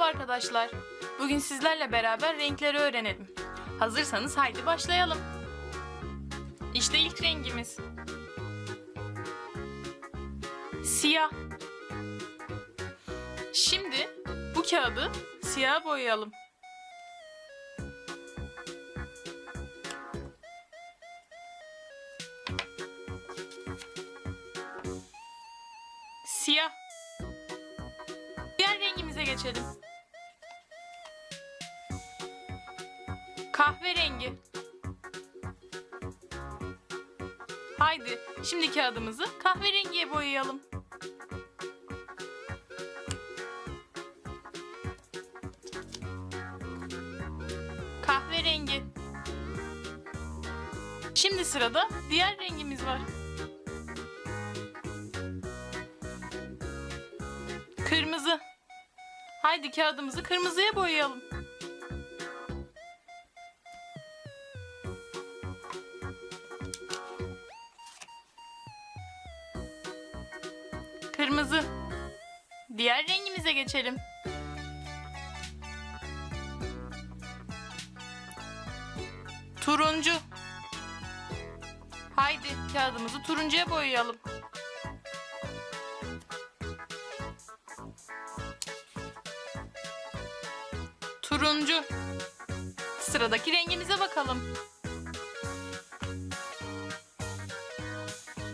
arkadaşlar. Bugün sizlerle beraber renkleri öğrenelim. Hazırsanız haydi başlayalım. İşte ilk rengimiz. Siyah. Şimdi bu kağıdı siyaha boyayalım. Siyah. Geçelim. Kahverengi. Haydi şimdi kağıdımızı kahverengiye boyayalım. Kahverengi. Şimdi sırada diğer rengimiz var. Haydi kağıdımızı kırmızıya boyayalım. Kırmızı. Diğer rengimize geçelim. Turuncu. Haydi kağıdımızı turuncuya boyayalım. Turuncu. Sıradaki rengimize bakalım.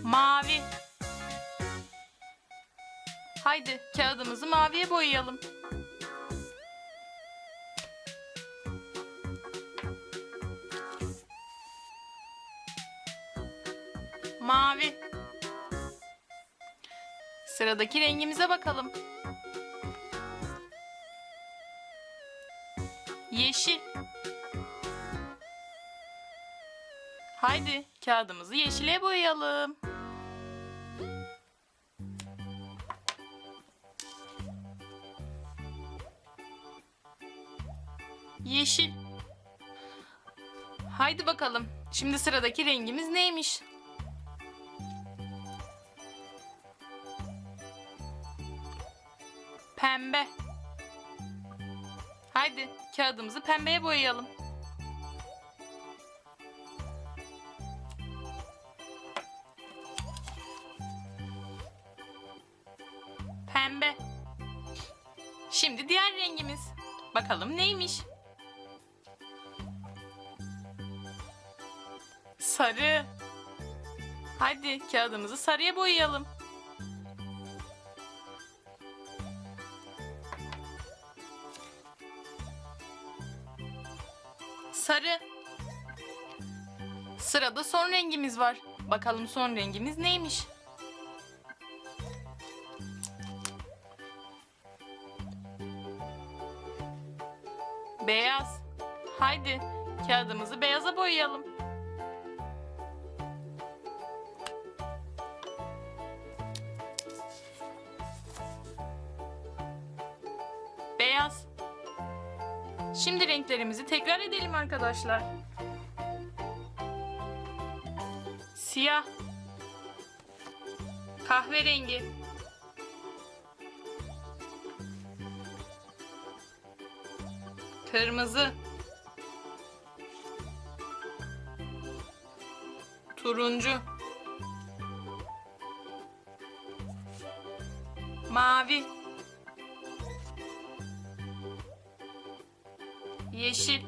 Mavi. Haydi kağıdımızı maviye boyayalım. Mavi. Sıradaki rengimize bakalım. Yeşil. Haydi kağıdımızı yeşile boyayalım. Yeşil. Haydi bakalım. Şimdi sıradaki rengimiz neymiş? Pembe. Haydi kağıdımızı pembeye boyayalım. Pembe. Şimdi diğer rengimiz. Bakalım neymiş? Sarı. Haydi kağıdımızı sarıya boyayalım. Sarı. Sırada son rengimiz var. Bakalım son rengimiz neymiş? Beyaz. Haydi kağıdımızı beyaza boyayalım. Şimdi renklerimizi tekrar edelim arkadaşlar. Siyah. Kahverengi. Kırmızı. Turuncu. Mavi. Yeşil.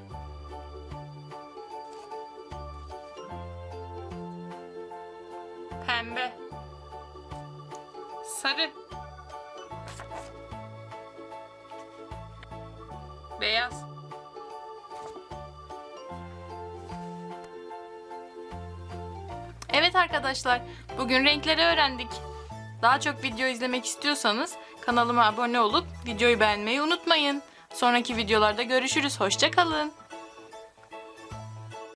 Pembe. Sarı. Beyaz. Evet arkadaşlar, bugün renkleri öğrendik. Daha çok video izlemek istiyorsanız kanalıma abone olup videoyu beğenmeyi unutmayın. Sonraki videolarda görüşürüz. Hoşçakalın.